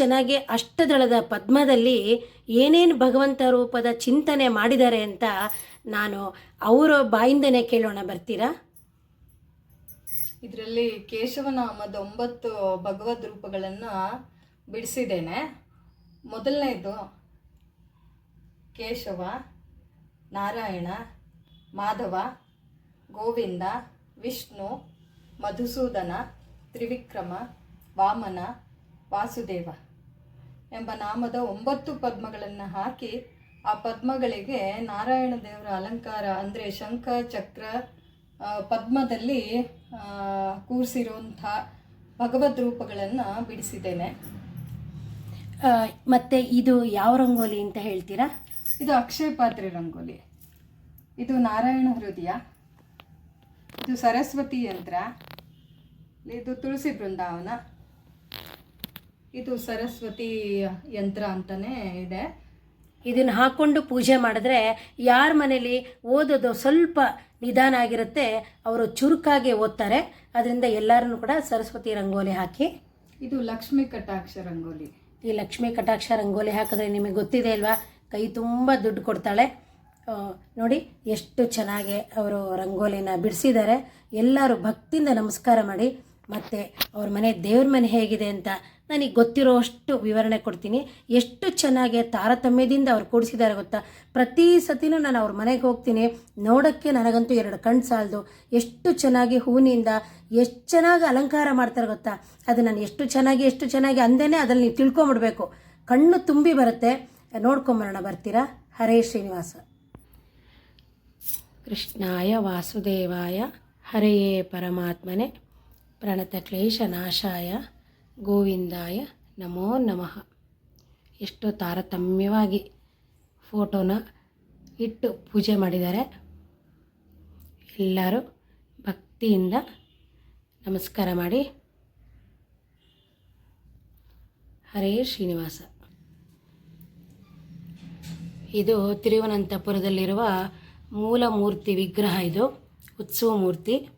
ಚೆನ್ನಾಗಿ ಅಷ್ಟದಳದ ಪದ್ಮದಲ್ಲಿ ಏನೇನು ಭಗವಂತ ರೂಪದ ಚಿಂತನೆ ಮಾಡಿದ್ದಾರೆ ಅಂತ ನಾನು ಅವರ ಬಾಯಿಂದನೇ ಕೇಳೋಣ, ಬರ್ತೀರಾ? ಇದರಲ್ಲಿ ಕೇಶವನಾಮದ ಒಂಬತ್ತು ಭಗವದ್ ರೂಪಗಳನ್ನು ಬಿಡಿಸಿದ್ದೇನೆ. ಮೊದಲನೇದು ಕೇಶವ, ನಾರಾಯಣ, ಮಾಧವ, ಗೋವಿಂದ, ವಿಷ್ಣು, ಮಧುಸೂದನ, ತ್ರಿವಿಕ್ರಮ, ವಾಮನ, ವಾಸುದೇವ. ಎಂಬ ನಾಮದ ಒಂಬತ್ತು ಪದ್ಮಗಳನ್ನು ಹಾಕಿ ಆ ಪದ್ಮಗಳಿಗೆ ನಾರಾಯಣ ದೇವರ ಅಲಂಕಾರ ಅಂದರೆ ಶಂಖ ಚಕ್ರ ಪದ್ಮದಲ್ಲಿ ಕೂರಿಸಿರುವಂಥ ಭಗವದ್ ರೂಪಗಳನ್ನು ಬಿಡಿಸಿದ್ದೇನೆ. ಮತ್ತೆ ಇದು ಯಾವ ರಂಗೋಲಿ ಅಂತ ಹೇಳ್ತೀರಾ? ಇದು ಅಕ್ಷಯ ಪಾತ್ರೆ ರಂಗೋಲಿ. ಇದು ನಾರಾಯಣ ಹೃದಯ. ಇದು ಸರಸ್ವತಿ ಯಂತ್ರ. ಇದು ತುಳಸಿ ಬೃಂದಾವನ. ಇದು ಸರಸ್ವತಿ ಯಂತ್ರ ಅಂತಲೇ ಇದೆ. ಇದನ್ನು ಹಾಕ್ಕೊಂಡು ಪೂಜೆ ಮಾಡಿದ್ರೆ ಯಾರ ಮನೇಲಿ ಓದೋದು ಸ್ವಲ್ಪ ನಿಧಾನ ಆಗಿರುತ್ತೆ ಅವರು ಚುರುಕಾಗಿ ಓದ್ತಾರೆ. ಅದರಿಂದ ಎಲ್ಲರನ್ನು ಕೂಡ ಸರಸ್ವತಿ ರಂಗೋಲಿ ಹಾಕಿ. ಇದು ಲಕ್ಷ್ಮೀ ಕಟಾಕ್ಷ ರಂಗೋಲಿ. ಈ ಲಕ್ಷ್ಮೀ ಕಟಾಕ್ಷ ರಂಗೋಲಿ ಹಾಕಿದ್ರೆ ನಿಮಗೆ ಗೊತ್ತಿದೆ ಅಲ್ವಾ? ಕೈ ತುಂಬ ದುಡ್ಡು ಕೊಡ್ತಾಳೆ. ನೋಡಿ ಎಷ್ಟು ಚೆನ್ನಾಗಿ ಅವರು ರಂಗೋಲಿನ ಬಿಡಿಸಿದ್ದಾರೆ. ಎಲ್ಲರೂ ಭಕ್ತಿಯಿಂದ ನಮಸ್ಕಾರ ಮಾಡಿ ಮತ್ತು ಅವ್ರ ಮನೆ ದೇವ್ರ ಮನೆ ಹೇಗಿದೆ ಅಂತ ನನಗೆ ಗೊತ್ತಿರೋ ಅಷ್ಟು ವಿವರಣೆ ಕೊಡ್ತೀನಿ. ಎಷ್ಟು ಚೆನ್ನಾಗಿ ತಾರತಮ್ಯದಿಂದ ಅವ್ರು ಕೂಡಿಸಿದ್ದಾರೆ ಗೊತ್ತಾ? ಪ್ರತಿ ಸತಿನೂ ನಾನು ಅವ್ರ ಮನೆಗೆ ಹೋಗ್ತೀನಿ. ನೋಡೋಕ್ಕೆ ನನಗಂತೂ ಎರಡು ಕಣ್ಣು ಸಾಲದು. ಎಷ್ಟು ಚೆನ್ನಾಗಿ ಹೂವಿನಿಂದ ಎಷ್ಟು ಚೆನ್ನಾಗಿ ಅಲಂಕಾರ ಮಾಡ್ತಾರೆ ಗೊತ್ತಾ? ಅದು ನಾನು ಎಷ್ಟು ಚೆನ್ನಾಗಿ ಎಷ್ಟು ಚೆನ್ನಾಗಿ ಅಂದೇನೆ ಅದನ್ನು ನೀವು ತಿಳ್ಕೊಂಬಿಡ್ಬೇಕು. ಕಣ್ಣು ತುಂಬಿ ಬರುತ್ತೆ. ನೋಡ್ಕೊಂಬರೋಣ, ಬರ್ತೀರಾ? ಹರೇ ಶ್ರೀನಿವಾಸ. ಕೃಷ್ಣಾಯ ವಾಸುದೇವಾಯ. ಹರೆಯೇ ಪರಮಾತ್ಮನೆ. ಪ್ರಣತ ಕ್ಲೇಶ ನಾಶಾಯ. ಗೋವಿಂದಾಯ ನಮೋ ನಮಃ. ಎಷ್ಟು ತಾರತಮ್ಯವಾಗಿ ಫೋಟೋನ ಇಟ್ಟು ಪೂಜೆ ಮಾಡಿದ್ದಾರೆ. ಎಲ್ಲರೂ ಭಕ್ತಿಯಿಂದ ನಮಸ್ಕಾರ ಮಾಡಿ. ಹರೇ ಶ್ರೀನಿವಾಸ. ಇದು ತಿರುವನಂತಪುರದಲ್ಲಿರುವ ಮೂಲ ಮೂರ್ತಿ ವಿಗ್ರಹ ಇದು, ಉತ್ಸವ ಮೂರ್ತಿ.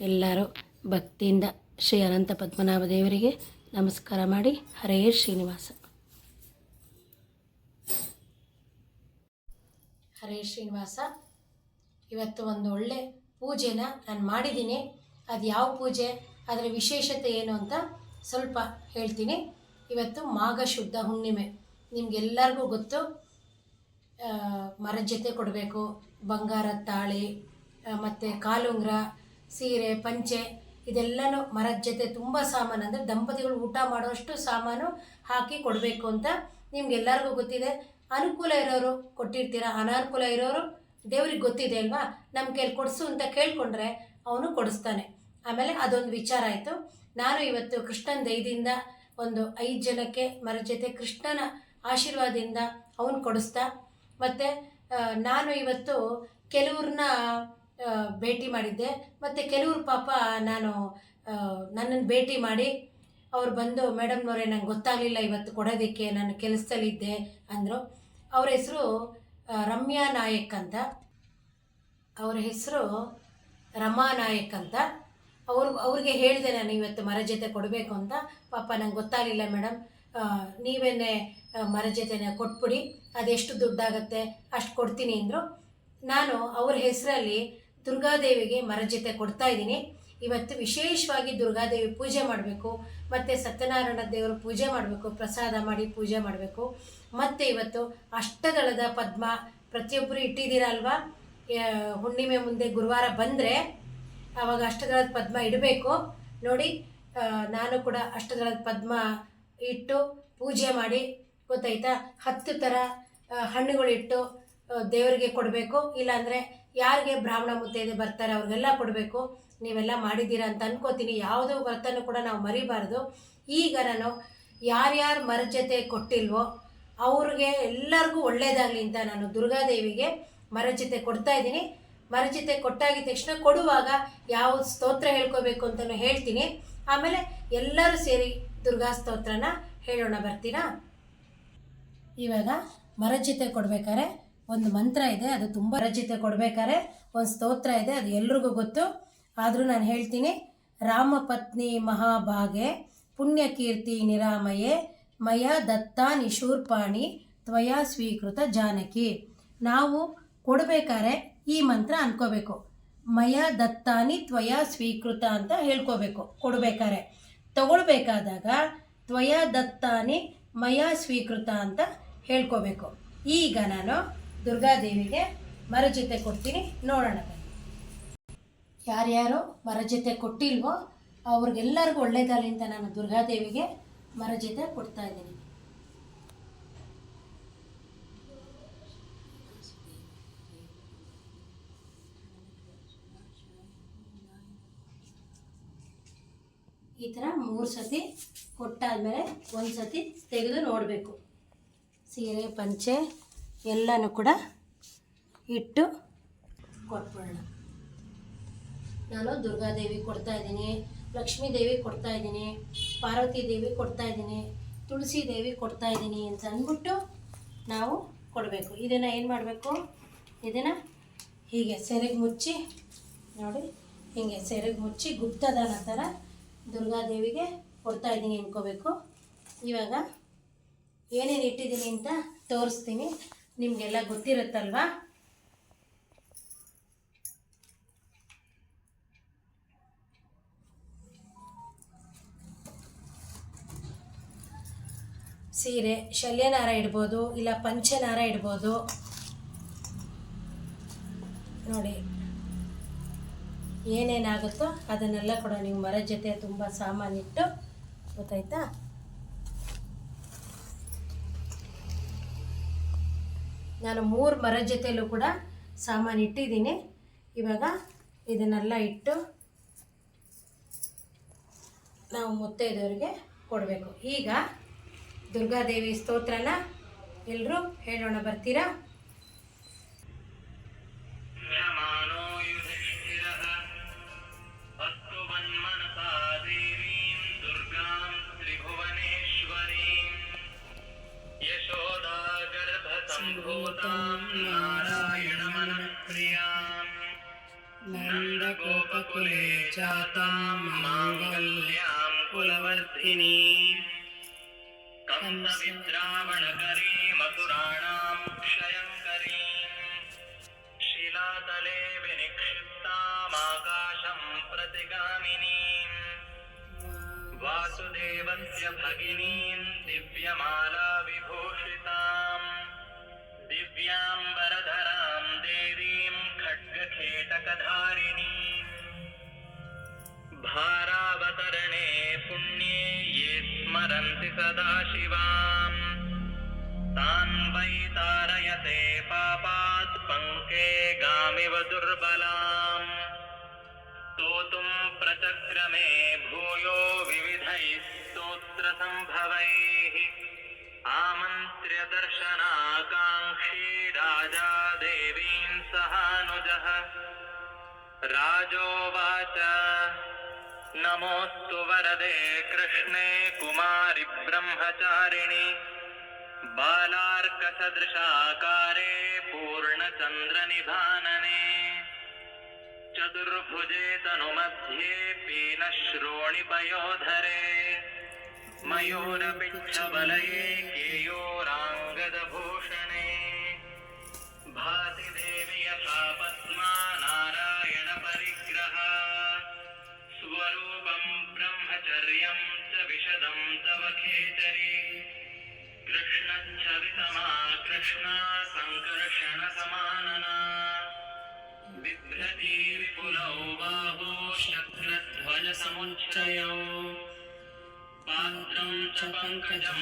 ಎಲ್ಲರೂ ಭಕ್ತಿಯಿಂದ ಶ್ರೀ ಅನಂತ ಪದ್ಮನಾಭ ದೇವರಿಗೆ ನಮಸ್ಕಾರ ಮಾಡಿ ಹರೇ ಶ್ರೀನಿವಾಸ. ಹರೇ ಶ್ರೀನಿವಾಸ, ಇವತ್ತು ಒಂದು ಒಳ್ಳೆ ಪೂಜೆನ ನಾನು ಮಾಡಿದ್ದೀನಿ. ಅದು ಯಾವ ಪೂಜೆ, ಅದರ ವಿಶೇಷತೆ ಏನು ಅಂತ ಸ್ವಲ್ಪ ಹೇಳ್ತೀನಿ. ಇವತ್ತು ಮಾಘ ಶುದ್ಧ ಹುಣ್ಣಿಮೆ. ನಿಮಗೆಲ್ಲರಿಗೂ ಗೊತ್ತು. ಮರದ ಕೊಡಬೇಕು, ಬಂಗಾರದ ತಾಳಿ ಮತ್ತು ಕಾಲುಂಗ್ರ, ಸೀರೆ, ಪಂಚೆ. ಇದೆಲ್ಲನೂ ಮರದ ಜೊತೆ ತುಂಬ ಸಾಮಾನು, ಅಂದರೆ ದಂಪತಿಗಳು ಊಟ ಮಾಡುವಷ್ಟು ಸಾಮಾನು ಹಾಕಿ ಕೊಡಬೇಕು ಅಂತ ನಿಮ್ಗೆಲ್ಲರಿಗೂ ಗೊತ್ತಿದೆ. ಅನುಕೂಲ ಇರೋರು ಕೊಟ್ಟಿರ್ತೀರ? ಅನಾನುಕೂಲ ಇರೋರು ದೇವ್ರಿಗೆ ಗೊತ್ತಿದೆ ಅಲ್ವಾ? ನಮ್ಮ ಕೈಲಿ ಕೊಡಿಸು ಅಂತ ಕೇಳಿಕೊಂಡ್ರೆ ಅವನು ಕೊಡಿಸ್ತಾನೆ. ಆಮೇಲೆ ಅದೊಂದು ವಿಚಾರ ಆಯಿತು. ನಾನು ಇವತ್ತು ಕೃಷ್ಣನ ದಯದಿಂದ ಒಂದು ಐದು ಜನಕ್ಕೆ ಮರ ಜೊತೆ ಕೃಷ್ಣನ ಆಶೀರ್ವಾದದಿಂದ ಅವನು ಕೊಡಿಸ್ತಾ, ಮತ್ತು ನಾನು ಇವತ್ತು ಕೆಲವ್ರನ್ನ ಭೇಟಿ ಮಾಡಿದ್ದೆ. ಮತ್ತು ಕೆಲವರು ಪಾಪ ನಾನು ನನ್ನನ್ನು ಭೇಟಿ ಮಾಡಿ ಅವ್ರು ಬಂದು, ಮೇಡಮ್ನವರೇ, ನಂಗೆ ಗೊತ್ತಾಗಲಿಲ್ಲ ಇವತ್ತು ಕೊಡೋದಕ್ಕೆ, ನಾನು ಕೆಲಸದಲ್ಲಿದ್ದೆ ಅಂದರು. ಅವ್ರ ಹೆಸರು ರಮ್ಯಾ ನಾಯಕ್ ಅಂತ. ಅವ್ರ ಹೆಸರು ರಮಾ ನಾಯಕ್ ಅಂತ. ಅವ್ರು, ಅವ್ರಿಗೆ ಹೇಳಿದೆ ನಾನು ಇವತ್ತು ಮರ ಜೊತೆ ಕೊಡಬೇಕು ಅಂತ. ಪಾಪ ನಂಗೆ ಗೊತ್ತಾಗಲಿಲ್ಲ ಮೇಡಮ್. ನೀವೇನೇ ಮರ ಜೊತೆನ ಕೊಟ್ಬಿಡಿ. ಅದೆಷ್ಟು ದುಡ್ಡಾಗತ್ತೆ? ಅಷ್ಟು ಕೊಡ್ತೀನಿ ಅಂದರು. ನಾನು ಅವ್ರ ಹೆಸರಲ್ಲಿ ದುರ್ಗಾದೇವಿಗೆ ಮರಜತೆ ಕೊಡ್ತಾ ಇದ್ದೀನಿ. ಇವತ್ತು ವಿಶೇಷವಾಗಿ ದುರ್ಗಾದೇವಿ ಪೂಜೆ ಮಾಡಬೇಕು. ಮತ್ತು ಸತ್ಯನಾರಾಯಣ ದೇವರು ಪೂಜೆ ಮಾಡಬೇಕು, ಪ್ರಸಾದ ಮಾಡಿ ಪೂಜೆ ಮಾಡಬೇಕು. ಮತ್ತು ಇವತ್ತು ಅಷ್ಟದಳದ ಪದ್ಮ ಪ್ರತಿಯೊಬ್ಬರು ಇಟ್ಟಿದ್ದೀರ ಅಲ್ವಾ? ಹುಣ್ಣಿಮೆ ಮುಂದೆ ಗುರುವಾರ ಬಂದರೆ ಆವಾಗ ಅಷ್ಟದಳದ ಪದ್ಮ ಇಡಬೇಕು. ನೋಡಿ ನಾನು ಕೂಡ ಅಷ್ಟದಳದ ಪದ್ಮ ಇಟ್ಟು ಪೂಜೆ ಮಾಡಿ, ಗೊತ್ತಾಯ್ತಾ? ಹತ್ತು ಥರ ಹಣ್ಣುಗಳಿಟ್ಟು ದೇವರಿಗೆ ಕೊಡಬೇಕು. ಇಲ್ಲಾಂದರೆ ಯಾರಿಗೆ ಬ್ರಾಹ್ಮಣ ಮುತ್ತೈದೆ ಬರ್ತಾರೆ, ಅವ್ರಿಗೆಲ್ಲ ಕೊಡಬೇಕು, ನೀವೆಲ್ಲ ಮಾಡಿದ್ದೀರಾ ಅಂತ ಅನ್ಕೋತೀನಿ. ಯಾವುದೋ ವ್ರತನೂ ಕೂಡ ನಾವು ಮರಿಬಾರ್ದು. ಈಗ ನಾನು ಯಾರ್ಯಾರು ಮರ ಜೊತೆ ಕೊಟ್ಟಿಲ್ವೋ, ಅವ್ರಿಗೆ ಎಲ್ಲರಿಗೂ ಒಳ್ಳೇದಾಗಲಿ ಅಂತ ನಾನು ದುರ್ಗಾದೇವಿಗೆ ಮರ ಕೊಡ್ತಾ ಇದ್ದೀನಿ. ಮರ ಜೊತೆ ತಕ್ಷಣ ಕೊಡುವಾಗ ಯಾವ ಸ್ತೋತ್ರ ಹೇಳ್ಕೋಬೇಕು ಅಂತಲೂ ಹೇಳ್ತೀನಿ. ಆಮೇಲೆ ಎಲ್ಲರೂ ಸೇರಿ ದುರ್ಗಾ ಸ್ತೋತ್ರನ ಹೇಳೋಣ ಬರ್ತೀನಾ ಇವಾಗ ಮರ ಜೊತೆ ಕೊಡ್ಬೇಕಾದ್ರೆ ಒಂದು ಮಂತ್ರ ಇದೆ, ಅದು ತುಂಬ ರಚಿತೆ ಕೊಡ್ಬೇಕಾರೆ ಒಂದು ಸ್ತೋತ್ರ ಇದೆ, ಅದು ಎಲ್ರಿಗೂ ಗೊತ್ತು. ಆದರೂ ನಾನು ಹೇಳ್ತೀನಿ, ರಾಮ ಪತ್ನಿ ಮಹಾಭಾಗೆ ಪುಣ್ಯಕೀರ್ತಿ ನಿರಾಮಯೇ, ಮಯ ದತ್ತಾ ನಿಶೂರ್ಪಾಣಿ, ತ್ವಯ ಸ್ವೀಕೃತ ಜಾನಕಿ. ನಾವು ಕೊಡ್ಬೇಕಾರೆ ಈ ಮಂತ್ರ ಅನ್ಕೋಬೇಕು. ಮಯ ದತ್ತಾನಿ ತ್ವಯ ಸ್ವೀಕೃತ ಅಂತ ಹೇಳ್ಕೋಬೇಕು ಕೊಡ್ಬೇಕಾರೆ ತಗೊಳ್ಬೇಕಾದಾಗ ತ್ವಯ ದತ್ತಾನಿ ಮಯ ಸ್ವೀಕೃತ ಅಂತ ಹೇಳ್ಕೋಬೇಕು. ಈಗ ನಾನು ದುರ್ಗಾದೇವಿಗೆ ಮರಜೊತೆ ಕೊಡ್ತೀನಿ. ನೋಡೋಣ ಬನ್ನಿ. ಯಾರ್ಯಾರು ಮರಜೊತೆ ಕೊಟ್ಟಿಲ್ವೋ ಅವ್ರಿಗೆಲ್ಲರಿಗೂ ಒಳ್ಳೇದಾಗಲಿ ಅಂತ ನಾನು ದುರ್ಗಾದೇವಿಗೆ ಮರಜೊತೆ ಕೊಡ್ತಾ ಇದ್ದೀನಿ. ಈ ಥರ ಮೂರು ಸತಿ ಕೊಟ್ಟಾದ್ಮೇಲೆ ಒಂದು ಸತಿ ತೆಗೆದು ನೋಡಬೇಕು. ಸೀರೆ, ಪಂಚೆ ಎಲ್ಲನೂ ಕೂಡ ಇಟ್ಟು ಕೊಟ್ಬಿಡೋಣ. ನಾನು ದುರ್ಗಾದೇವಿ ಕೊಡ್ತಾ ಇದ್ದೀನಿ, ಲಕ್ಷ್ಮೀ ದೇವಿ ಕೊಡ್ತಾ ಇದ್ದೀನಿ, ಪಾರ್ವತಿ ದೇವಿ ಕೊಡ್ತಾ ಇದ್ದೀನಿ, ತುಳಸಿ ದೇವಿ ಕೊಡ್ತಾ ಇದ್ದೀನಿ ಅಂತ ಅಂದ್ಬಿಟ್ಟು ನಾವು ಕೊಡಬೇಕು. ಇದನ್ನು ಏನು ಮಾಡಬೇಕು? ಇದನ್ನು ಹೀಗೆ ಸೆರೆಗೆ ಮುಚ್ಚಿ, ನೋಡಿ, ಹೀಗೆ ಸೆರೆಗೆ ಮುಚ್ಚಿ ಗುಪ್ತದಾನ ಥರ ದುರ್ಗಾದೇವಿಗೆ ಕೊಡ್ತಾ ಇದ್ದೀನಿ ಅನ್ಕೋಬೇಕು. ಇವಾಗ ಏನೇನು ಇಟ್ಟಿದ್ದೀನಿ ಅಂತ ತೋರಿಸ್ತೀನಿ. ನಿಮಗೆಲ್ಲ ಗೊತ್ತಿರುತ್ತಲ್ವಾ? ಸೀರೆ, ಶಲ್ಯನಾರ ಇಡ್ಬೋದು, ಇಲ್ಲ ಪಂಚನಾರ ಇಡ್ಬೋದು. ನೋಡಿ, ಏನೇನಾಗುತ್ತೋ ಅದನ್ನೆಲ್ಲ ಕೂಡ ನೀವು ಮರದ ಜೊತೆ ತುಂಬ ಸಾಮಾನಿಟ್ಟು ಗೊತ್ತಾಯ್ತಾ? ನಾನು ಮೂರು ಮರ ಜೊತೆಯಲ್ಲೂ ಕೂಡ ಸಾಮಾನು ಇಟ್ಟಿದ್ದೀನಿ. ಇವಾಗ ಇದನ್ನೆಲ್ಲ ಇಟ್ಟು ನಾವು ಮುತ್ತೈದವರಿಗೆ ಕೊಡಬೇಕು. ಈಗ ದುರ್ಗಾದೇವಿ ಸ್ತೋತ್ರನ ಎಲ್ಲರೂ ಹೇಳೋಣ ಬರ್ತೀರಾ? वासुदेवस्य भगिनीम् दिव्यमाला विभूषिताम् दिव्याम्बरधराम् देवीम् खड्गखेटकधारिणीम् भारावतरणे पुण्ये ये स्मरन्ति सदा शिवाम्। तान् वै तारयते पापात् पङ्के गामिव दुर्बलाम्। स्तोतुम् प्रचक्रमे भूयो विविधैः स्तोत्रसम्भवैः। आमन्त्र्य दर्शनाकाङ्क्षी राजा देवीम् सहानुजः। राजोवाच, नमोऽस्तु वरदे कृष्णे कुमारि ब्रह्मचारिणि। बालार्कसदृशाकारे पूर्णचन्द्रनिभानने चतुर्भुजे तनुमध्ये पीनश्रोणिपयोधरे मयूरपिच्छबलये केयोराङ्गदभूषणे। भाति देवि यथा पद्मा नारायणपरिग्रह। स्वरूपम् ब्रह्मचर्यम् च विशदं तव खेचरि। कृष्णच्छवितमा कृष्णा सङ्कर्षणसमानना शक्रध्वजसमुच्चयौ पात्रं च पङ्कजं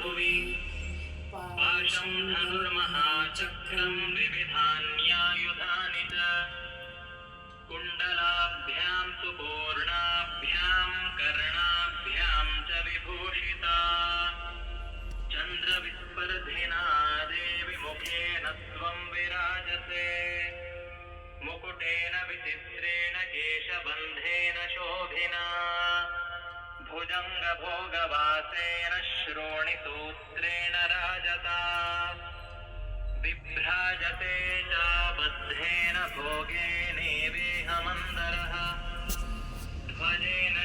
भुवि पाशं धनुर्महाचक्रं विविधान्यायुधानि भुजङ्गभोगवासेन श्रोणिसूत्रेण राजता बिभ्राजते चाबद्धेन भोगेनेवेह मन्दरः। ध्वजेन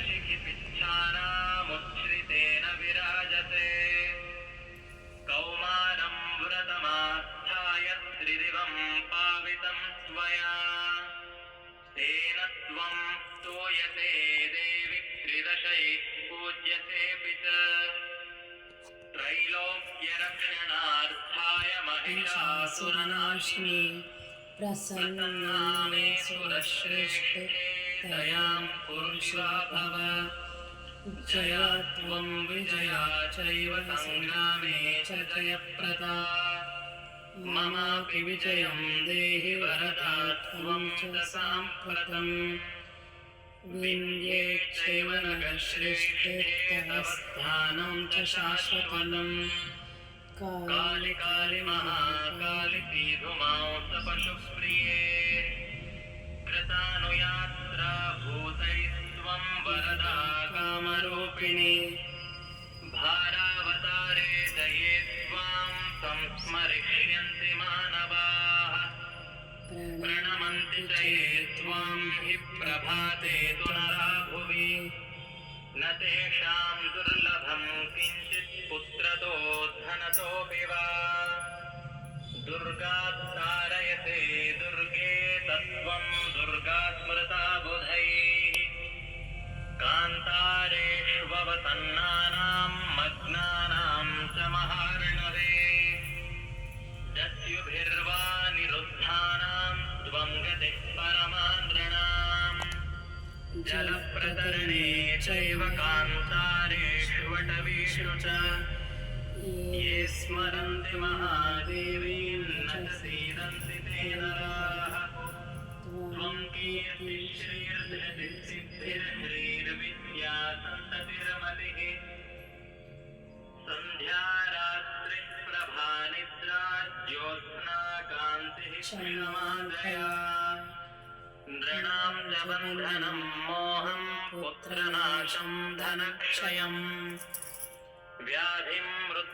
महिषासुरनाशिनी। प्रसन्नामे सुरश्रेष्ठे दयां पुरुषा भव जया त्वं विजया चैव सङ्ग्रामे च जयप्रदा। ममापि विजयं देहि वरदा त्वं च साम्प्रतम् विन्द्ये चैव स्थानं च शाश्वतम्। काली काली महाकाली महाकालि पीधुमांसपशुप्रिये कृतानुयात्रा भूतैस्त्वं वरदा कामरूपिणी भारावतारे दये त्वां संस्मरिष्यन्ति मानवाः। प्रणमन्ति च ये त्वां हि प्रभाते तु नरा भुवि न तेषां दुर्ल धनतोऽपि दुर्गात्तारयते दुर्गे तत्त्वं दुर्गा स्मृता बुधैः कान्तारेष्ववसन्नानां मग्नानां च महार्णवे। दस्युभिर्वा निरुद्धानां त्वं गतिः परमान्द्रणाम्। जलप्रतरणे स्मरन्ति महादेवीन्न सीदन्ति ते नराः। त्वं कीर्तिश्रीर्धृतिसिद्धिर्ह्रीर्विद्या सन्ततिरमतिः सन्ध्यारात्रिप्रभानिद्राज्योत्स्नाकान्तिः श्रीनमादया नृणां च बन्धनं मोहं पुत्रनाशं धनक्षयम्। व्याधिम्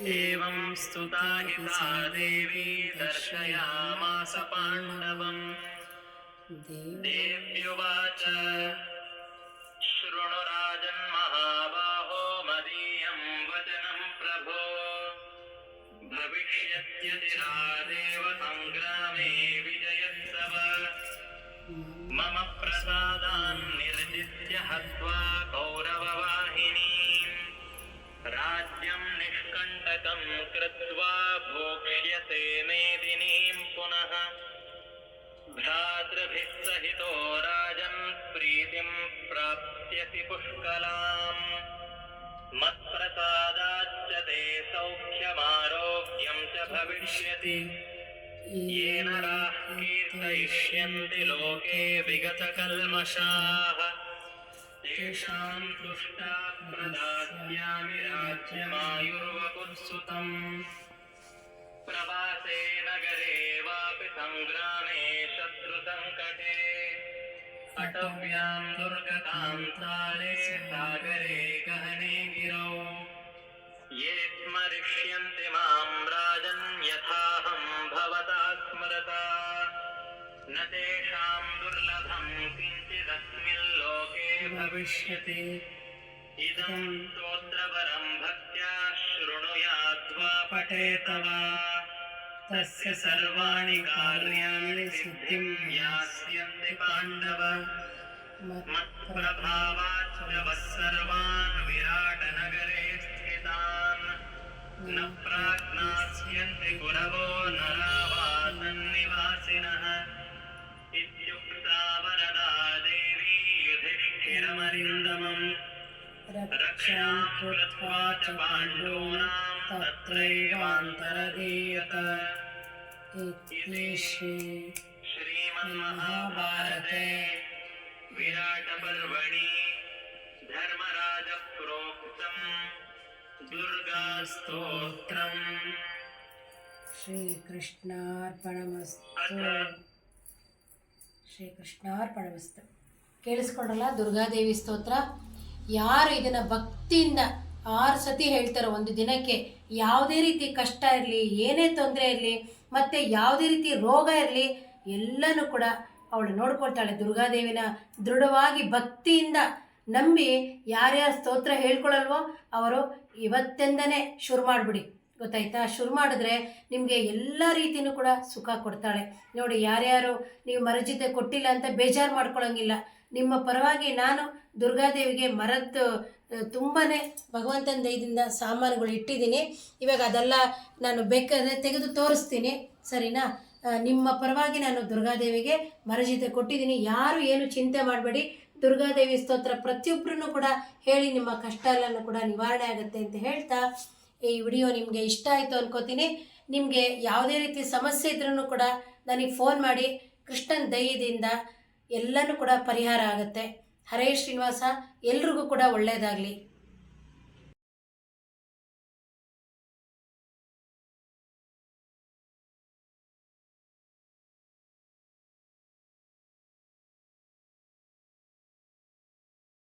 एवं स्तुता हिता देवी दर्शयामास पाण्डवम्। देव्युवाच शृणु निष्कण्टकं कृत्वा भोक्ष्यते मेदिनीं पुनः। भ्रातृभिः सहितो राजन् प्रीतिं प्राप्स्यसि पुष्कलाम्। मत्प्रसादाच्च ते सौख्यमारोग्यं च भविष्यति। येन राः कीर्तयिष्यन्ति लोके विगतकल्मषाः। तेषां प्रदास्यामि राज्यमायुर्वपुत्सुतम् प्रवासे नगरे वापि सङ्ग्रामे शत्रुसङ्कटे। अटव्यां दुर्गतां ताले सागरे गहने गिरौ। ये स्मरिष्यन्ति राजन् यथाहं भविष्यति। इदं स्तोत्रवरं भक्त्या शृणुयाद्वा पठेत वा तस्य सर्वाणि कार्याणि सिद्धिं यास्यन्ति पाण्डव। मत्प्रभावाच्च सर्वान् विराटनगरे स्थितान्। न प्राज्ञास्यन्ति गुरवो नरावासन्निवासिनः रक्षामरिन्दमम्। रक्षां कृत्वा च पाण्डूनां तत्रैवान्तरधीयत इति श्रीमन्महाभारते। विराटपर्वणि धर्मराजप्रोक्तम्। दुर्गास्तोत्रम्। श्रीकृष्णार्पणमस्तु। श्रीकृष्णार्पणमस्तु। ಕೇಳಿಸ್ಕೊಂಡ್ರಲ್ಲ ದುರ್ಗಾದೇವಿ ಸ್ತೋತ್ರ. ಯಾರು ಇದನ್ನು ಭಕ್ತಿಯಿಂದ ಆರು ಸತಿ ಹೇಳ್ತಾರೋ ಒಂದು ದಿನಕ್ಕೆ ಯಾವುದೇ ರೀತಿ ಕಷ್ಟ ಇರಲಿ, ಏನೇ ತೊಂದರೆ ಇರಲಿ, ಮತ್ತು ಯಾವುದೇ ರೀತಿ ರೋಗ ಇರಲಿ, ಎಲ್ಲನೂ ಕೂಡ ಅವಳು ನೋಡ್ಕೊಳ್ತಾಳೆ. ದುರ್ಗಾದೇವಿನ ದೃಢವಾಗಿ ಭಕ್ತಿಯಿಂದ ನಂಬಿ ಯಾರ್ಯಾರು ಸ್ತೋತ್ರ ಹೇಳ್ಕೊಳ್ಳಲ್ವೋ ಅವರು ಇವತ್ತಿಂದನೇ ಶುರು ಮಾಡಿಬಿಡಿ. ಗೊತ್ತಾಯ್ತಾ? ಶುರು ಮಾಡಿದ್ರೆ ನಿಮಗೆ ಎಲ್ಲ ರೀತಿಯೂ ಕೂಡ ಸುಖ ಕೊಡ್ತಾಳೆ. ನೋಡಿ, ಯಾರ್ಯಾರು ನೀವು ಮರಜಿತೆ ಕೊಟ್ಟಿಲ್ಲ ಅಂತ ಬೇಜಾರು ಮಾಡ್ಕೊಳಂಗಿಲ್ಲ. ನಿಮ್ಮ ಪರವಾಗಿ ನಾನು ದುರ್ಗಾದೇವಿಗೆ ಮರದ್ದು ತುಂಬಾ ಭಗವಂತನ ದಯದಿಂದ ಸಾಮಾನುಗಳು ಇಟ್ಟಿದ್ದೀನಿ. ಇವಾಗ ಅದೆಲ್ಲ ನಾನು ಬೇಕಾದರೆ ತೆಗೆದು ತೋರಿಸ್ತೀನಿ. ಸರಿನಾ? ನಿಮ್ಮ ಪರವಾಗಿ ನಾನು ದುರ್ಗಾದೇವಿಗೆ ಮರಜಿತ ಕೊಟ್ಟಿದ್ದೀನಿ. ಯಾರು ಏನು ಚಿಂತೆ ಮಾಡಬೇಡಿ. ದುರ್ಗಾದೇವಿ ಸ್ತೋತ್ರ ಪ್ರತಿಯೊಬ್ಬರೂ ಕೂಡ ಹೇಳಿ ನಿಮ್ಮ ಕಷ್ಟ ಎಲ್ಲನೂ ಕೂಡ ನಿವಾರಣೆ ಆಗುತ್ತೆ ಅಂತ ಹೇಳ್ತಾ ಈ ವಿಡಿಯೋ ನಿಮಗೆ ಇಷ್ಟ ಆಯಿತು ಅನ್ಕೋತೀನಿ. ನಿಮಗೆ ಯಾವುದೇ ರೀತಿ ಸಮಸ್ಯೆ ಇದ್ರೂ ಕೂಡ ನನಗೆ ಫೋನ್ ಮಾಡಿ ಕೃಷ್ಣನ ದಯದಿಂದ ಎಲ್ಲನೂ ಕೂಡ ಪರಿಹಾರ ಆಗುತ್ತೆ. ಹರೇ ಶ್ರೀನಿವಾಸ ಎಲ್ರಿಗೂ ಕೂಡ ಒಳ್ಳೆಯದಾಗಲಿ